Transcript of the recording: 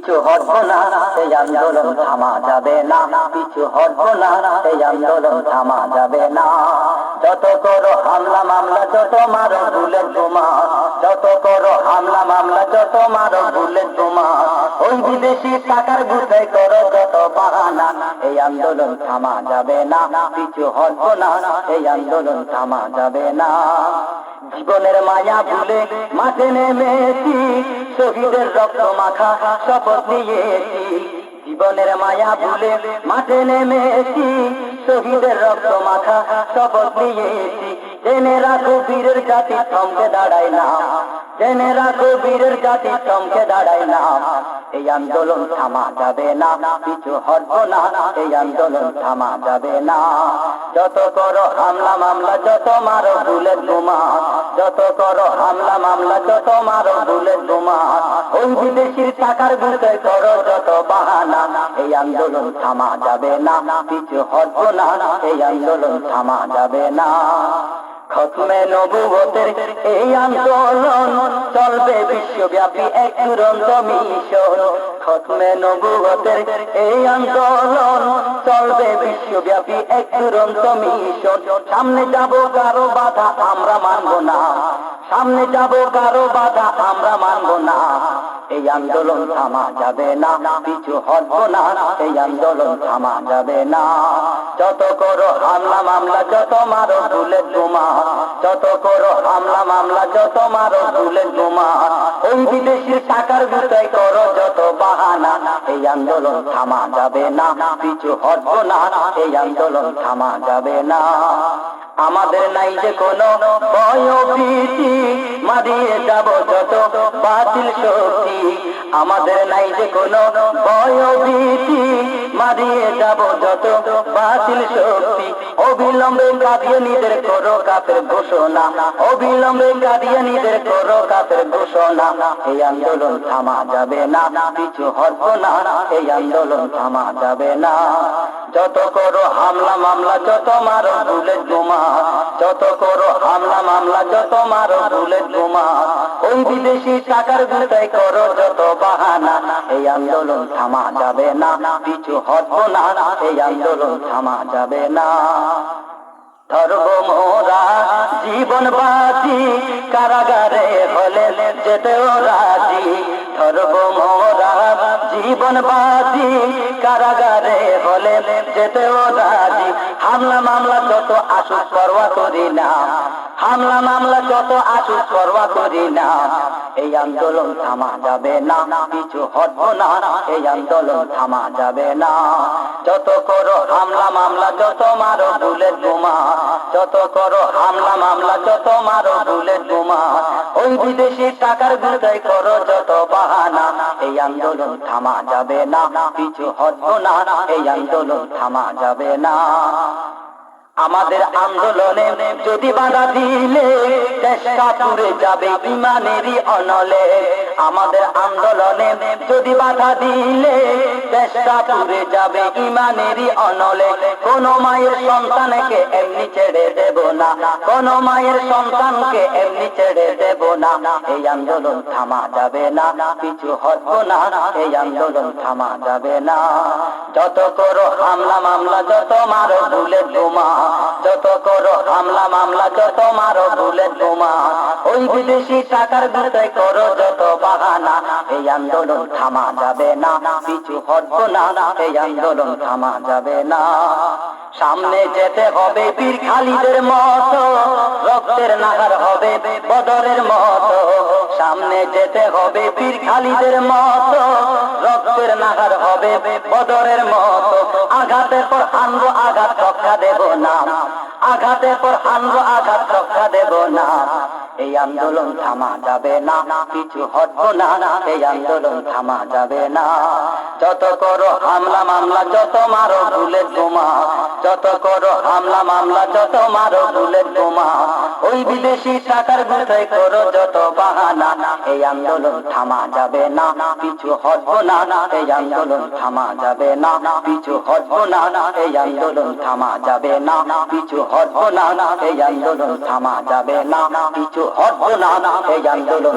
পিছু হটবো না এই আন্দোলন থামা যাবে না। পিছু হটবো না এই আন্দোলন থামা যাবে না। যত করো হামলা, মামলা, যত মারো বুলেট বোমা যত করো হামলা, মামলা, যত মারো বুলেট বোমা ওই বিদেশি টাকার গুছাই করো যত বাহানা। এই আন্দোলন থামা যাবে না, পিছু হটবো না এই আন্দোলন থামা যাবে না। জীবনের মায়া ভুলে মাঠে নেমেছি, শহীদের রক্ত মাখা শপথ নিয়েছি। জীবনের মায়া ভুলে মাঠে নেমেছি, শহীদের রক্ত মাখা শপথ নিয়েছি। জেনে রাখো বীরের জাতি, থমকে দাঁড়ায় না। থমকে দাঁড়ায় না। এই আন্দোলন থামা যাবে না না, এই আন্দোলন থামা যাবে না। যত করো হামলা, মামলা, যত মারো বুলেট বোমা, যত করো হামলা, মামলা, যত মারো বুলেট বোমা, ওই বিদেশির টাকার বুঝে করো যত বাহানা, এই আন্দোলন থামা যাবে না কিছু হটবো না, এই আন্দোলন থামা যাবে না। খতমে নবুবতের এই আন্দোলন বিশ্বব্যাপী এক দুরন্ত মিশন খতমে নবুবতের এই আন্দোলন চলবে বিশ্বব্যাপী এক দুরন্ত মিশন সামনে যাব কারও বাধা আমরা মানব না। সামনে যাব কারও বাধা আমরা মানব না। এই আন্দোলন থামা যাবে না, পিছু হটবো না। এই আন্দোলন থামা যাবে না। যত করো হামলা মামলা, যত মারো, বুলেট বোমা, যত করো হামলা মামলা, যত মারো তুলে তোমার ওই বিদেশির টাকার বিষয় করো, যত বাহানা, এই আন্দোলন থামা যাবে না, পিছু হটব না, এই আন্দোলন থামা যাবে না। আমাদের নাই যে কোনো ভয় ভয়ভীতি মারিয়ে যাব যত বাতিল আমাদের নাই যে কোনো ভয়ভীতি। মারিয়ে যাব যত বাতিল শক্তি। অবিলম্বে কাঁদিয়ে নিজের করো কাপের ঘোষণা। অবিলম্বে কাঁদিয়ে নিজের করো কাপের ঘোষণা। এই আন্দোলন থামা যাবে না, পিছু হটবো না। এই আন্দোলন থামা যাবে না। যত করো হামলা, মামলা, যত মারো বুলেট বোমা। যত করো হামলা, মামলা, যত মারো বুলেট বোমা। বিদেশি টাকার গুটাই করো যত বাহানা। এই আন্দোলন থামা যাবে না, পিছু হব না, এই আন্দোলন থামা যাবে না। ধর্ম মোরা জীবন বাজি, কারাগারে হলে যেতেও রাজি। ধর্ম জীবন বাজি কারাগারে হলে যেতেও রাজি। হামলা, মামলা যত আসুক, পরোয়া করি না। হামলা, মামলা যত আসুক, পরোয়া করি না। এই আন্দোলন থামা যাবে না কিছু হটবো না। এই আন্দোলন থামা যাবে না। যত করো হামলা, মামলা, যত মারো বুলেট বোমা। যত করো হামলা, মামলা, যত মারো বুলেট বোমা। ওই বিদেশি টাকার গুদাই করো যত এই আন্দোলন থামা যাবে না, কিছু হত না, এই আন্দোলন থামা যাবে না। আমাদের আন্দোলনে যদি বাধা দিলে যাবে ইমানেরই অনলে। আমাদের আন্দোলনে যদি বাধা দিলে চেষ্টা পুরে যাবে ইমানেরই অনলে। কোন মায়ের সন্তানকে এমনি ছেড়ে দেব না। কোন মায়ের সন্তানকে এমনি ছেড়ে দেব না। এই আন্দোলন থামা যাবে না। কিছু হটবো না। এই আন্দোলন থামা যাবে না। যত করো হামলা মামলা, যত মারো বোমা যত করো মামলা যত মারো ভুলে ওই বিদেশি টাকার করো যত বাহানা, এই আন্দোলন থামা যাবে না হটব না, এই আন্দোলন থামা যাবে না। সামনে যেতে হবে বীর খালিদের মতো, রক্তের নাগার হবে বদরের মতো। সামনে যেতে হবে বীর খালিদের মতো, রক্তের নাগার হবে বদরের মতো। আঘাতের পর আনব, আঘাত রক্ষা দেব না। আঘাতের পর আনব, আঘাত রক্ষা দেব না। এই আন্দোলন থামা যাবে না কিছু হটবো না। এই আন্দোলন থামা যাবে না। যত করো হামলা, মামলা, যত মারো বুলেট বোমা। যত করো হামলা, মামলা, যত মারো বুলেট বোমা। ওই বিদেশি টাকার গুটাই করো, যত বাহানা, এই আন্দোলন থামা যাবে না। পিছু হটবো না, এই আন্দোলন থামা যাবে না। পিছু হটবো না, এই আন্দোলন থামা যাবে না। পিছু হটবো না, এই আন্দোলন থামা যাবে না। পিছু হটবো না, এই আন্দোলন